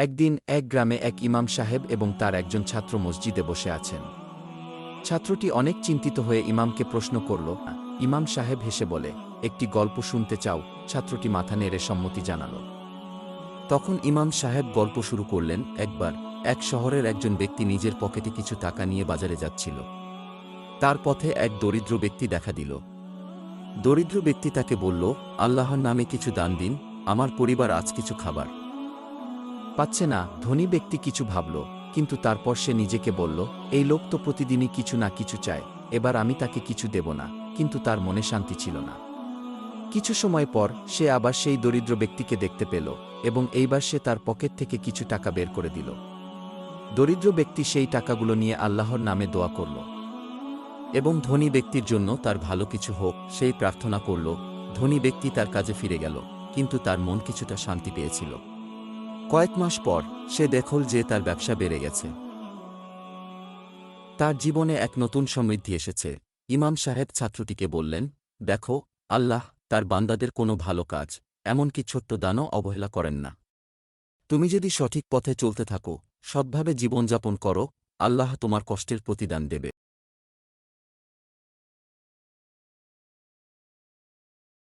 একদিন এক গ্রামে এক ইমাম সাহেব এবং তার একজন ছাত্র মসজিদে বসে আছেন। ছাত্রটি অনেক চিন্তিত হয়ে ইমামকে প্রশ্ন করল, ইমাম সাহেব হেসে বলে, একটি গল্প শুনতে চাও? ছাত্রটি মাথা নেড়ে সম্মতি জানাল। তখন ইমাম সাহেব গল্প শুরু করলেন, একবার এক শহরের একজন ব্যক্তি নিজের পকেটে কিছু টাকা নিয়ে বাজারে যাচ্ছিল। তার পথে এক দরিদ্র ব্যক্তি দেখা দিল। দরিদ্র ব্যক্তি তাকে বলল, আল্লাহর নামে কিছু দান দিন, আমার পরিবার আজ কিছু খাবার। পাচ্ছে না, ধনী ব্যক্তি কিছু ভাবল, কিন্তু তারপর সে নিজেকে বলল, এই লোক তো প্রতিদিনই কিছু না কিছু চায়, এবার আমি তাকে কিছু দেব না। কিন্তু তার মনে শান্তি ছিল না। কিছু সময় পর সে আবার সেই দরিদ্র ব্যক্তিকে দেখতে পেল, এবং এইবার সে তার পকেট থেকে কিছু টাকা বের করে দিল। দরিদ্র ব্যক্তি সেই টাকাগুলো নিয়ে আল্লাহর নামে দোয়া করল, এবং ধনী ব্যক্তির জন্য তার ভালো কিছু হোক, সেই প্রার্থনা করল, ধনী ব্যক্তি তার কাজে ফিরে গেল, কিন্তু তার মন কিছুটা শান্তি পেয়েছিল। কয়েক মাস পর সে দেখল যে তার ব্যবসা বেড়ে গেছে। তার জীবনে এক নতুন সমৃদ্ধি এসেছে। ইমাম সাহেব ছাত্রটিকে বললেন, দেখো, আল্লাহ তার বান্দাদের কোনো ভালো কাজ, এমনকি ছোট্ট দানও অবহেলা করেন না। তুমি যদি সঠিক পথে চলতে থাকো, সৎভাবে জীবনযাপন করো, আল্লাহ তোমার কষ্টের প্রতিদান দেবে।